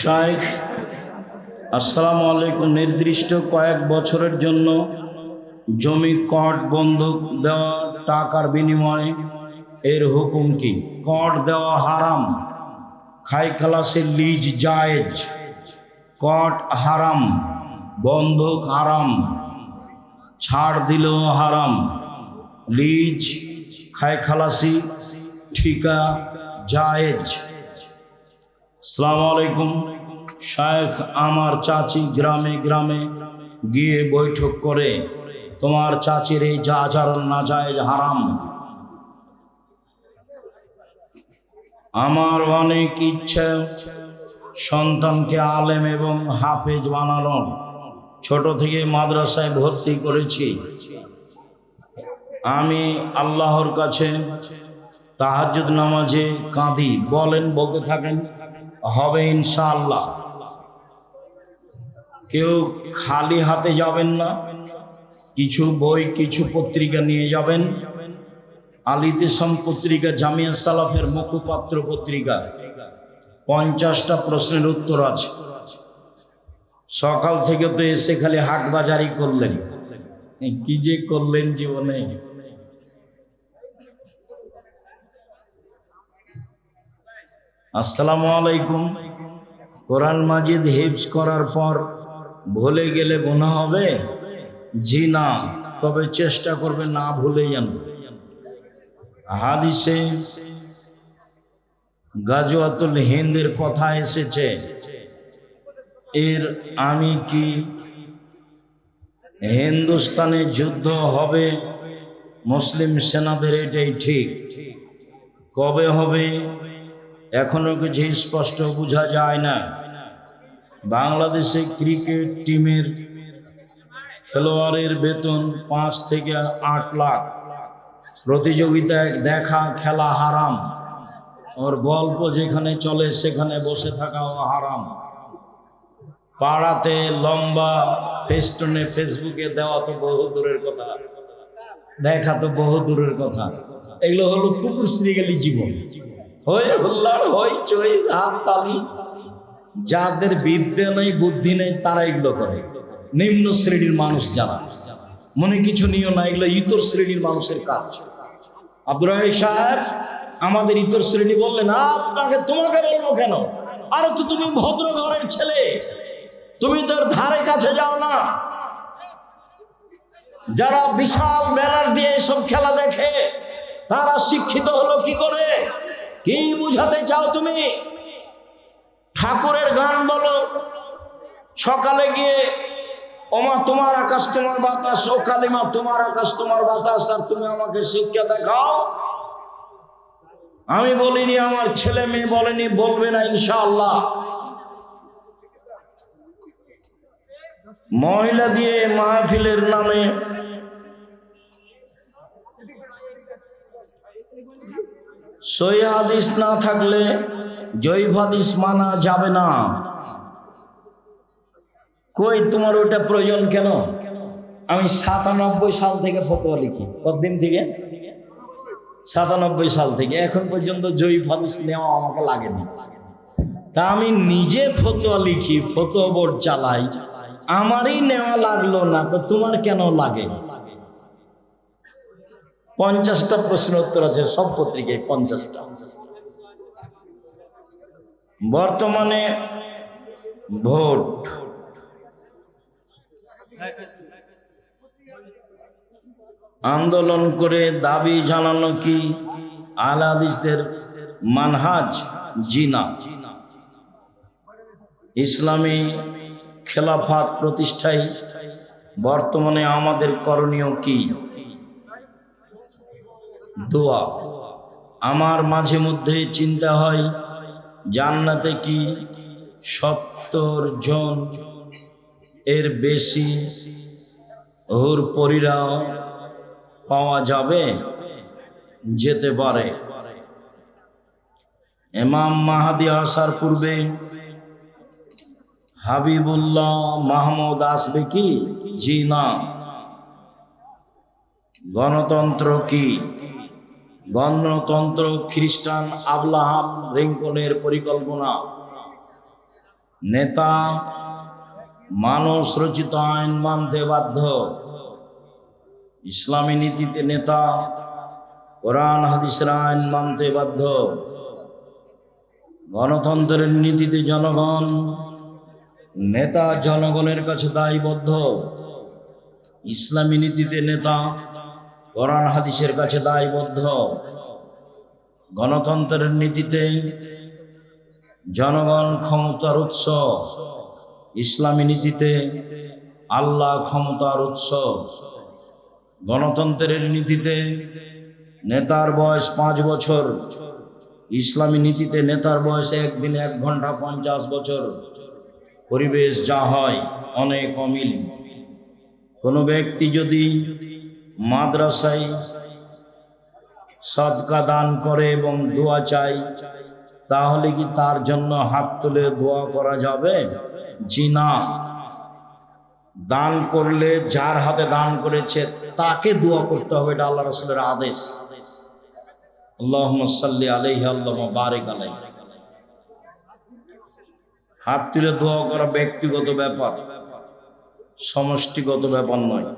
শায়েখ আসসালামু আলাইকুম। নির্দিষ্ট কয়েক বছরের জন্য জমি কট বন্ধক দেওয়া টাকার বিনিময়ে এর হুকুম কি? কট দেওয়া হারাম খাই খালাসের লিজ জায়েজ কট হারাম, বন্ধক হারাম, ছাড় দিলেও হারাম, লিজ খাই খালাসি ঠিকা জায়েজ। সালাম আলাইকুম। শায়েখ আমার চাচি গ্রামে গ্রামে গিয়ে বৈঠক করে, তোমার চাচির এই যা আচরণ না যায় হারাম। আমার অনেক ইচ্ছা সন্তানকে আলেম এবং হাফেজ বানানোর ছোট থেকে মাদ্রাসায় ভর্তি করেছি। আমি আল্লাহর কাছে তাহাজুদ নামাজে কাঁদি। বলেন, বলতে থাকেন। হবে ইনশাআল্লাহ। কেউ খালি হাতে যাবেন না, কিছু বই, কিছু পত্রিকা নিয়ে যাবেন। আলিতেসম পত্রিকা, জামিয়া সালাফের মুখপাত্র পত্রিকা। পঞ্চাশটা প্রশ্নের উত্তর আছে। সকাল থেকে তো এসে খালি হাট বাজারই করলেন। কি যে করলেন জীবনে। আসসালামু আলাইকুম। কোরআন মাজিদ হিফজ করার পর ভুলে গেলে গুনাহ হবে? জি না, তবে চেষ্টা করবে না ভুলে যেন। হাদিসে গাজওয়াতুল হিন্দের কথা এসেছে, এর আমি কি হিন্দুস্তানে যুদ্ধ হবে? মুসলিম সেনাদের এটাই ঠিক। কবে হবে? এখনও কিছু স্পষ্ট বোঝা যায় না। বাংলাদেশে ক্রিকেট টিমের খেলোয়াড়ের বেতন পাঁচ থেকে আট লাখ। প্রতিযোগিতায় দেখা খেলা হারাম। ওর গল্প যেখানে চলে সেখানে বসে থাকাও হারাম। পাড়াতে লম্বা ফেস্টনে ফেসবুকে দেওয়া তো বহু দূরের কথা। দেখা তো বহু দূরের কথা। এগুলো হলো কুকুর শ্রীগালি জীবন। হয়ে হুল্লাড় হই চই হাত তালি। যাদের বিদ্যা নেই, বুদ্ধি নেই, তারা এগুলো করে। নিম্ন শ্রেণির মানুষ যারা, মনে কিছু নিও না, এগুলো ইতর শ্রেণির মানুষের কাজ। আব্দুর সাহেব, আমাদের ইতর শ্রেণি বললেন, আপনাকে, তোমাকে বলব কেন? আরে তো তুমি ভদ্র ঘরের ছেলে। তুমি তোর ধারে কাছে যাও না। যারা বিশাল ব্যানার দিয়ে এসব খেলা দেখে, তারা শিক্ষিত হলো কি করে? কি বুঝাতে চাও তুমি? ঠাকুরের গান বলো। সকালে গিয়ে, ওমা, তোমার আকাশ, তোমার বাতাস, ও কালিমা, তোমার আকাশ, তোমার বাতাস, আর তুমি আমাকে শিক্ষা দেখাও। আমি বলিনি, আমার ছেলে মেয়ে বলেনি, বলবে না, ইনশাআল্লাহ। মহিলা দিয়ে মাহফিলের নামে সই হাদিস না থাকলে জৈব হাদিস মানা যাবে না। কই তোমার ওইটা প্রয়োজন কেন? আমি সাতানব্বই সাল থেকে ফতোয়া লিখি। কতদিন থেকে? সাতানব্বই সাল থেকে। এখন পর্যন্ত জৈব হাদিস নেওয়া আমাকে লাগেনি। তা আমি নিজে ফতোয়া লিখি, ফতোয়া বোর্ড চালাই। আমারই নেওয়া লাগল না, তো তোমার কেন লাগে? পঞ্চাশটা প্রশ্ন উত্তর আছে, সব পত্রিকায় পঞ্চাশটা। বর্তমানে ভোট। আন্দোলন করে দাবি জানানো কি আলাদিসদের মানহাজ জিনা? ইসলামী খেলাফাত প্রতিষ্ঠায় বর্তমানে আমাদের করণীয় কি? দোয়া। আমার মাঝে মধ্যে চিন্তা হয়, জান্নাতে কি সত্তর জন এর বেশি হুর পরিরা পাওয়া যাবে, যেতে পারে। এমাম মাহাদি আসার পূর্বে হাবিবুল্লাহ মাহমুদ আসবে কি? জি না। গণতন্ত্র কি? গণতন্ত্র, খ্রিস্টান আবলাহাম রিঙ্কনের পরিকল্পনা। নেতা, মানুষ রচিত আইন মানতে বাধ্য। ইসলামী নীতিতে নেতা, কোরআন, হাদিসের আইন মানতে বাধ্য। গণতন্ত্রের নীতিতে জনগণ, নেতা জনগণের কাছে দায়বদ্ধ। ইসলামী নীতিতে নেতা কোরআন হাদিসের কাছে দায়বদ্ধ। গণতন্ত্রের নীতিতে জনগণ ক্ষমতার উৎস, ইসলামী নীতিতে আল্লাহ ক্ষমতার উৎস। গণতন্ত্রের নীতিতে নেতার বয়স পাঁচ বছর, ইসলামী নীতিতে নেতার বয়স একদিন এক ঘণ্টা পঞ্চাশ বছর। পরিবেশ যা হয় অনেক অমিল। কোনো ব্যক্তি যদি মাদ্রাসায় সদকা দান করে এবং দোয়া চাই তাহলে কি তার জন্য হাত তুলে দোয়া করা যাবে? জি না। দান করলে, যার হাতে দান করেছে, তাকে দোয়া করতে হবে, এটা আল্লাহ রসুলের আদেশ। হাত তুলে দোয়া করা ব্যক্তিগত ব্যাপার, সমষ্টিগত ব্যাপার নয়।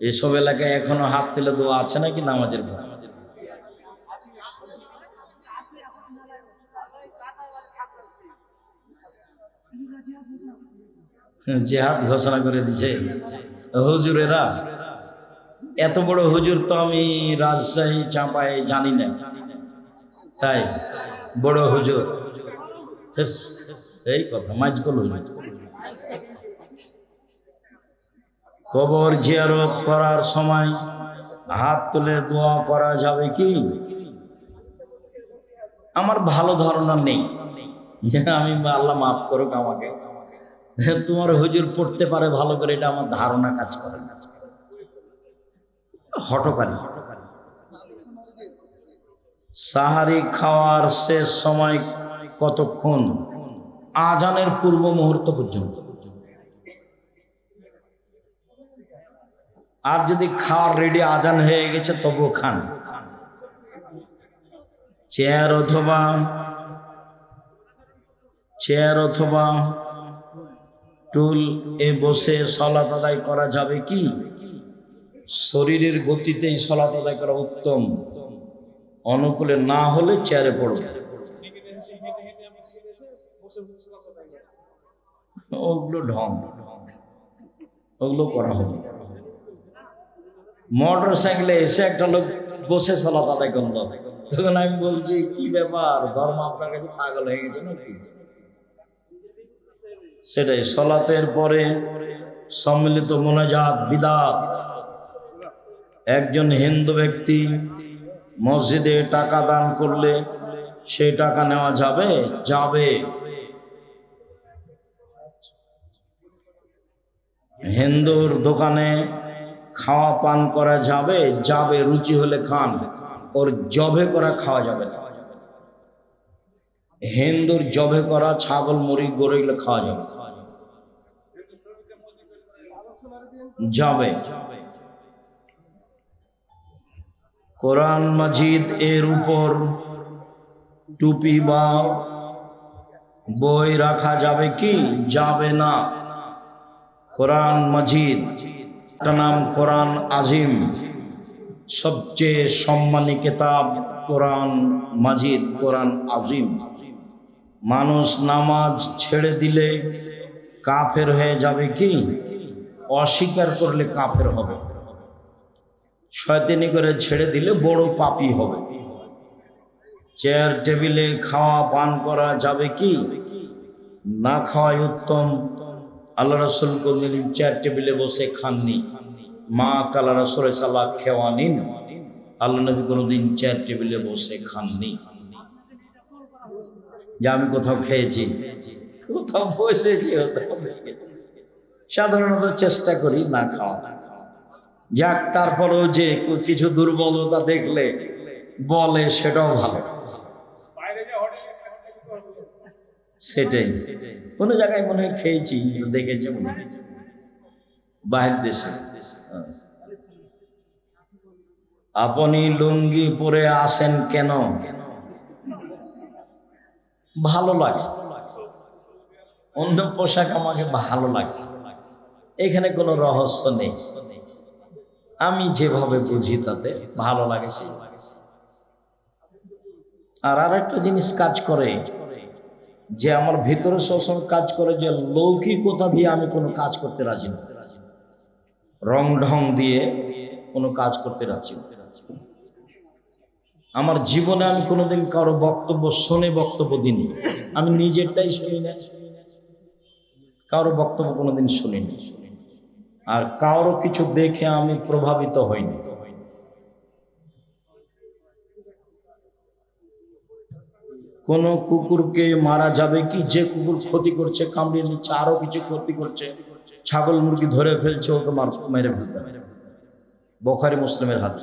এসব এলাকায় এখনও হাত তুলে দোয়া আছে নাকি নামাজের পর জেহাদ ঘোষণা করে দিছে। হুজুরেরা, এত বড় হুজুর তো আমি রাজশাহী চাঁপায় জানি না। তাই বড় হুজুর। এই কথা, মাইজকল হুজুর। কবর জিয়ারত করার সময় হাত তুলে দোয়া করা যাবে কি? আমার ভালো ধারণা নেই। যে আমি আল্লাহ মাফ করুক আমাকে। তোমার হুজুর পড়তে পারে ভালো করে, এটা আমার ধারণা কাজ করে না। হটকারী সাহারি খাওয়ার শেষ সময় কতক্ষণ? আজানের পূর্ব মুহূর্ত পর্যন্ত। আর যদি খাওয়ার রেডি আজান হয়ে গেছে, তবুও খান। চেয়ার অথবা চেয়ার অথবা টুল এ বসে সলাত আদায় করা যাবে কি? শরীরের গতিতেই সলাত আদায় করা উত্তম। অনুকূলে না হলে চেয়ারে পড়বে ওগুলো ঢং। ওগুলো করা হবে মোটর সাইকেলে এসে একটা লোক বসে সলাত আদায় করল। তখন আমি বলছি, কি ব্যাপার? ধর্ম আপনার কাছে পাগল হয়ে গেছে নাকি? সেটাই, সলাতের পরে সম্মিলিত মোনাজাত, বিদাত। একজন হিন্দু ব্যক্তি মসজিদে টাকা দান করলে সেই টাকা নেওয়া যাবে? যাবে। হিন্দুর দোকানে খাওয়া পান করা যাবে যাবে রুচি হলে খান। ওর জবে করা খাওয়া যাবে না। হিন্দুর জবে করা ছাগল, মুরগি, গরু এগুলো খাওয়া যাবে যাবে। কোরআন মাজিদ এর উপর টুপি বা বই রাখা যাবে কি? যাবে না। কোরআন মাজিদ একটা নাম কোরআন আজিম। সবচেয়ে সম্মানী কেতাব কোরআন মাজিদ, কোরআন আজিম। মানুষ নামাজ ছেড়ে দিলে কাফের হয়ে যাবে কি? অস্বীকার করলে কাফের হবে। শয়তানি করে ছেড়ে দিলে বড় পাপি হবে। চেয়ার, টেবিলে খাওয়া, পান করা যাবে কি? না খাওয়াই উত্তম। আল্লাহ রসুল কোনদিন চেয়ার টেবিলে বসে খাননি। মা কালা রসুল সাল্লাহ খেওয়া নিন। আল্লাহ নবী কোনোদিন চেয়ার টেবিলে বসে খাননি। যে আমি কোথাও খেয়েছি, কোথাও বসেছি সাধারণত চেষ্টা করি না খাওয়া। যাক, তারপরেও যে কিছু দুর্বলতা দেখলে বলে সেটাও ভালো। সেটাই। কোনো জায়গায় মনে হয় খেয়েছি দেখেছি মনে। বাহির দেশে। আপনি লুঙ্গি পরে আসেন কেন? ভালো লাগে। অন্য পোশাক আমাকে ভালো লাগে। এখানে কোনো রহস্য নেই। আমি যেভাবে বুঝি তাতে ভালো লাগে সেই। আর আর একটা জিনিস কাজ করে। যে আমার ভিতরে সবসময় কাজ করে যে লৌকিকতা দিয়ে আমি কোনো কাজ করতে রাজি না। রং ঢং দিয়ে কোনো কাজ করতে রাজি আমার জীবনে আমি কোনোদিন কারও বক্তব্য, শোনে বক্তব্য দিইনি। আমি নিজেরটাই শুনি না কারও বক্তব্য কোনোদিন শুনিনি। আর কারও কিছু দেখে আমি প্রভাবিত হইনি। কোন কুকুরকে মারা যাবে কি? যে কুকুর ক্ষতি করছে, কামড়িয়ে নিচ্ছে আরও কিছু ক্ষতি করছে, ছাগল মুরগি ধরে ফেলছে, ওকে মার, মেরে ফেলতে। বোখারি মুসলিমের হাত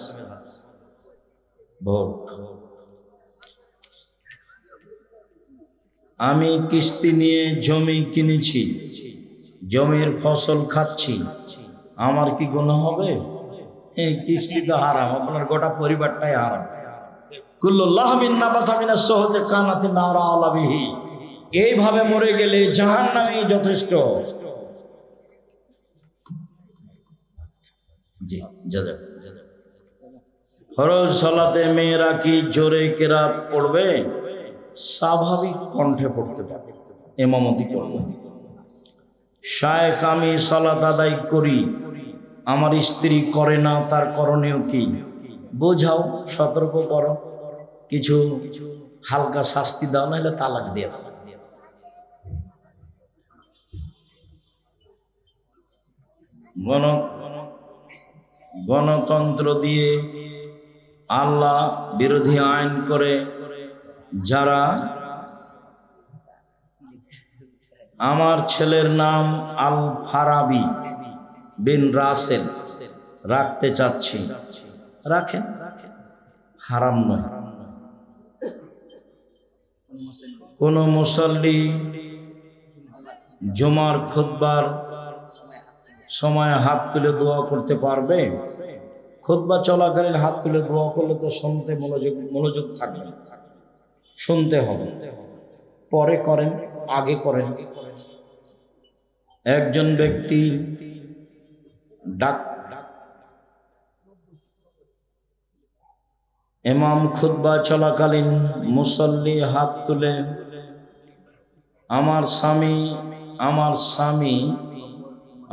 আমি কিস্তি নিয়ে জমি কিনেছি, জমির ফসল খাচ্ছি, আমার কি গুণ হবে? কিস্তি তো হারাম, আপনার গোটা পরিবারটাই হারাম। এইভাবে মরে গেলে জাহান নামে যথেষ্ট ফরজ সালাতে মেয়েরা কি জোরে কেরাত পড়বে? স্বাভাবিক কণ্ঠে পড়তে পারবে এমামতি করবে। শায়েখ, আমি সালাত আদায় করি, আমার স্ত্রী করে না, তার করণীয় কি? বোঝাও, সতর্ক করো। কিছু হালকা শাস্তি দাও, নাহলে তালাক দিয়ে গণ, গণতন্ত্র দিয়ে আল্লাহ বিরোধী আইন করে যারা আমার ছেলের নাম আল ফারাবি বিন রাসেল রাখতে চাচ্ছি। রাখেন। হারাম নয়। কোন মুসল্লি জমার খুতবার সময় হাত তুলে দোয়া করতে পারবে? খুতবা চলাকালীন হাত তুলে দোয়া করলে তো শুনতে মনোযোগ মনোযোগ থাকবে। শুনতে হবে। পরে করেন, আগে করেন। একজন ব্যক্তি ডাক এমাম খুতবা চলাকালীন মুসল্লি হাত তুলে, আমার স্বামী আমার স্বামী,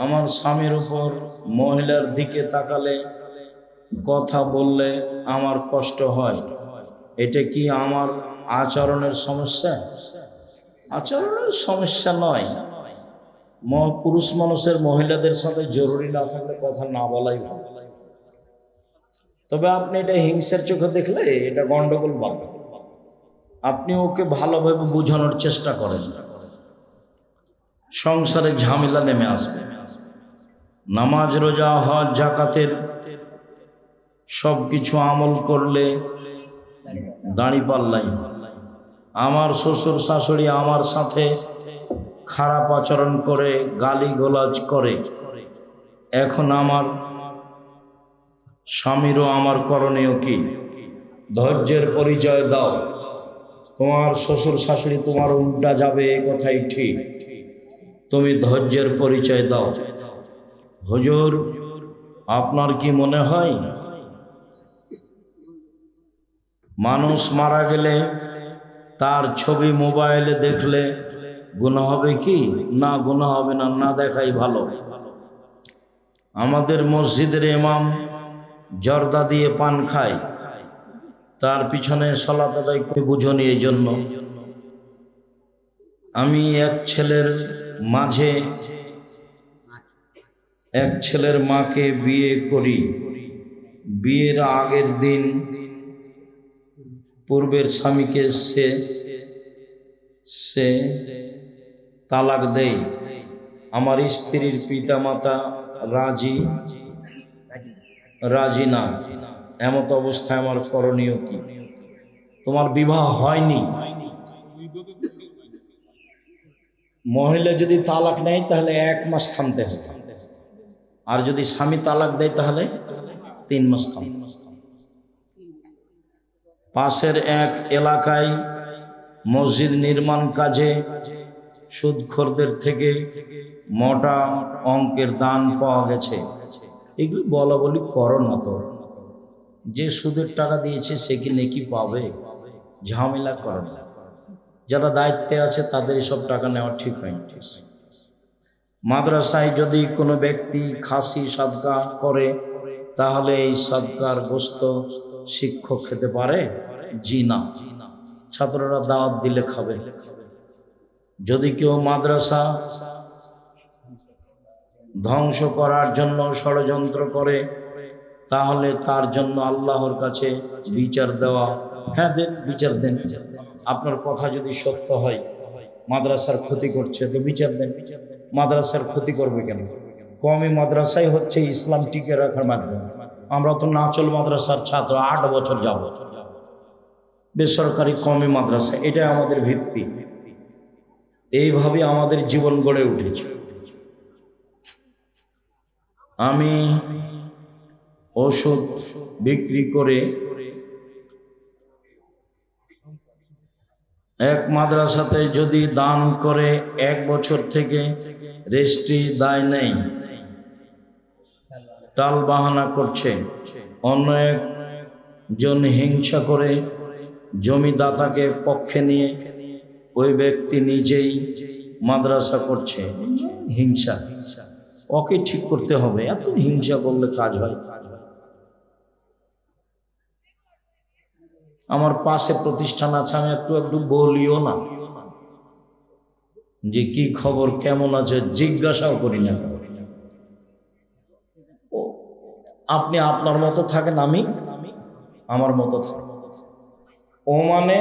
আমার স্বামীর উপর মহিলার দিকে তাকালে কথা বললে আমার কষ্ট হয়। এটা কি আমার আচরণের সমস্যা? আচরণের সমস্যা নয়। পুরুষ মানুষের মহিলাদের সাথে জরুরি না থাকলে কথা না বলাই ভালো। তবে আপনি এটা হিংসার চোখে দেখলে এটা গন্ডগোল পাবেন আপনি ওকে ভালোভাবে বোঝানোর চেষ্টা করেন। সংসারে ঝামেলা নেমে আসবে। নামাজ, রোজা, হজ, জাকাতের সব কিছু আমল করলে দাঁড়ি পাল্লাই। আমার শ্বশুর শাশুড়ি আমার সাথে খারাপ আচরণ করে গালি গোলাজ করে। এখন আমার স্বামীরও আমার করণীয় কি? ধৈর্যের পরিচয় দাও। তোমার শ্বশুর শাশুড়ি তোমার উল্টা যাবে এ কথাই ঠিক। তুমি ধৈর্যের পরিচয় দাও। হুজুর, আপনার কি মনে হয়? মানুষ মারা গেলে তার ছবি মোবাইলে দেখলে গুণ হবে কি? না গুণ হবে না না দেখাই ভালো। আমাদের মসজিদের ইমাম জর্দা দিয়ে পান খায়। তার পিছনে সলাত আদায় বুঝনি এই জন্য। আমি এক ছেলের মাঝে এক ছেলের মাকে বিয়ে করি। বিয়ের আগের দিন পূর্বের স্বামীকে সে সে তালাক দেয়। আমার স্ত্রীর পিতামাতা রাজি রাজি না। এমত অবস্থায় আমার করণীয় কি? তোমার বিবাহ হয়নি? মহিলা যদি তালাক নেয়, তাহলে এক মাস থামতে আর যদি স্বামী তালাক দেয়, তাহলে তিন মাস হবে। পাশের এক এলাকায় মসজিদ নির্মাণ কাজে সুদখোরদের থেকে মোটা অঙ্কের দান পাওয়া গেছে। এগুলো বলা বলি করো না তো যে সুদের টাকা দিয়েছে সে কি নেকি পাবে? ঝামেলা করে না যারা দায়িত্বে আছে তাদের এসব টাকা নেওয়া ঠিক হয়নি মাদ্রাসায় যদি কোনো ব্যক্তি খাসি সাদকা করে, তাহলে এই সাদকার গোস্ত শিক্ষক খেতে পারে? জি না। ছাত্ররা দাওয়াত দিলে খাবে। যদি কেউ মাদ্রাসা ধ্বংস করার জন্য ষড়যন্ত্র করে, তাহলে তার জন্য আল্লাহর কাছে বিচার দেওয়া। হ্যাঁ দেন বিচার দেন। আপনার কথা যদি সত্য হয়, মাদ্রাসার ক্ষতি করছে, তো বিচার দেন। মাদ্রাসার ক্ষতি করবে কেন? কমই মাদ্রাসাই হচ্ছে ইসলাম টিকে রাখার মাধ্যম। আমরা তো নাচল মাদ্রাসার ছাত্র, আট বছর যাব। বেসরকারি কমই মাদ্রাসা এটা আমাদের ভিত্তি। এইভাবে আমাদের জীবন গড়ে উঠেছে। আমি ওষুধ বিক্রি করে এক মাদ্রাসাতে যদি দান করে এক বছর থেকে রেস্ট্রি দায় নেই, টাল বাহানা করছে। অন্য একজন হিংসা করে জমিদাতাকে পক্ষে নিয়ে ওই ব্যক্তি নিজেই মাদ্রাসা করছে। হিংসা। ওকে ঠিক করতে হবে। এত হিংসা করলে কাজ হয়। আমার পাশে প্রতিষ্ঠান আছে, আমি একটু একটু বলিও না। যে কি খবর, কেমন আছে, জিজ্ঞাসাও করি না। আপনি আপনার মতো থাকেন, আমি আমার মতো থাকেন ও মানে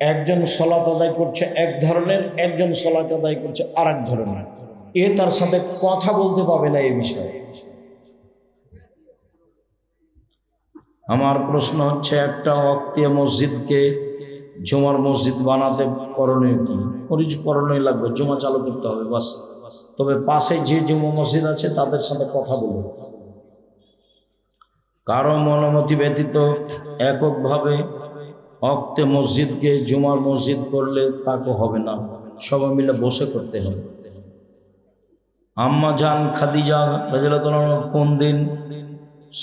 একজন সলাত আদায় করছে এক ধরনের, একজন সলাত আদায় করছে আর এক ধরনের। এ তার সাথে কথা বলতে পাবে না এই বিষয়ে। আমার প্রশ্ন হচ্ছে, একটা অক্তীয় মসজিদকে জুমার মসজিদ বানাতে করণীয় কি? পরিচ করণীয় লাগবে, জুমা চালু করতে হবে, বাস। তবে পাশে যে জুমা মসজিদ আছে, তাদের সাথে কথা বলবে কারও মনোমতি ব্যতীত এককভাবে অক্তে মসজিদকে জুমার মসজিদ করলে তাকে হবে না। সবাই মিলে বসে করতে হবে। আম্মা জান খাদিজা কোন দিন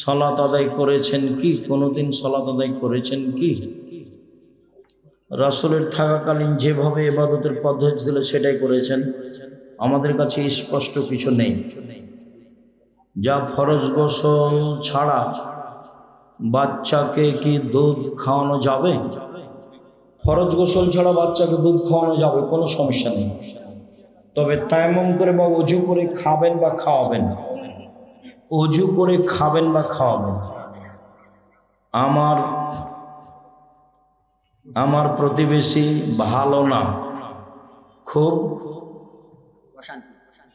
সলাত আদায় করেছেন কি? কোনো দিন সলাত আদায় করেছেন কি? রাসূলের থাকাকালীন যেভাবে এবাদতের পদ্ধতি ছিল সেটাই করেছেন। আমাদের কাছে স্পষ্ট কিছু নেই। যা ফরজ গোসল ছাড়া বাচ্চাকে কি দুধ খাওয়ানো যাবে? ফরজ গোসল ছাড়া বাচ্চাকে দুধ খাওয়ানো যাবে, কোনো সমস্যা নেই। তবে তাইমম করে বা অজু করে খাবেন বা খাওয়াবেন অজু করে খাবেন বা খাওয়াবেন আমার আমার প্রতিবেশী ভালো না। খুব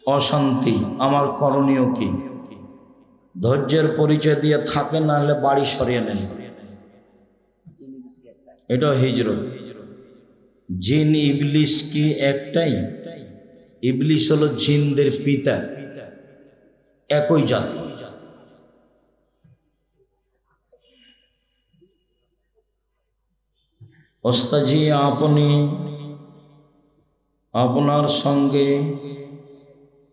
অশান্তি। আমার করণীয় কি? ধৈর্যের পরিচয় দিয়ে থাকেন, না হলে বাড়ি সরিয়ে নেন। এটা হিজর জিন, ইবলিস কি একটাই? ইবলিস হলো জিনদের পিতা, একই জাত। ওস্তাজি আপনি আপনার সঙ্গে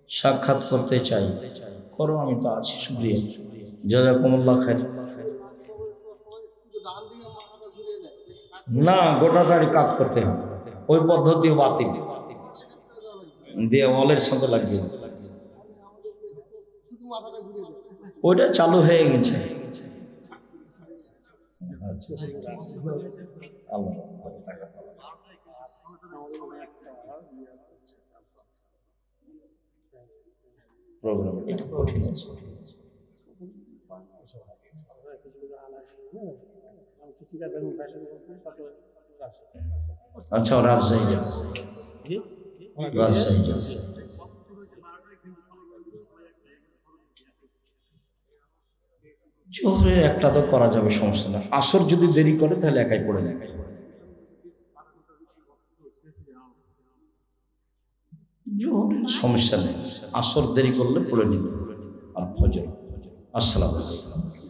সাক্ষাৎ করতে চাই। করো, আমি তো আছি, শুক্রিয়া। জাজাকুমুল্লাহ খাই না, গোটা দাড়ি কাজ করতে হবে। ওই পদ্ধতিও বাতিল। দিয়ে ওয়ালের সাথে লাগিয়ে দেবে। ওইটা চালু হয়ে গেছে। প্রোগ্রাম এটা আচ্ছা রাজশাহী জোহরের একটা তো করা যাবে, সমস্যা না। আসর যদি দেরি করে, তাহলে একাই পড়ে জোহরের সমস্যা নেই। আসর দেরি করলে পড়ে নিতে আর ফজর। আসসালামু আলাইকুম।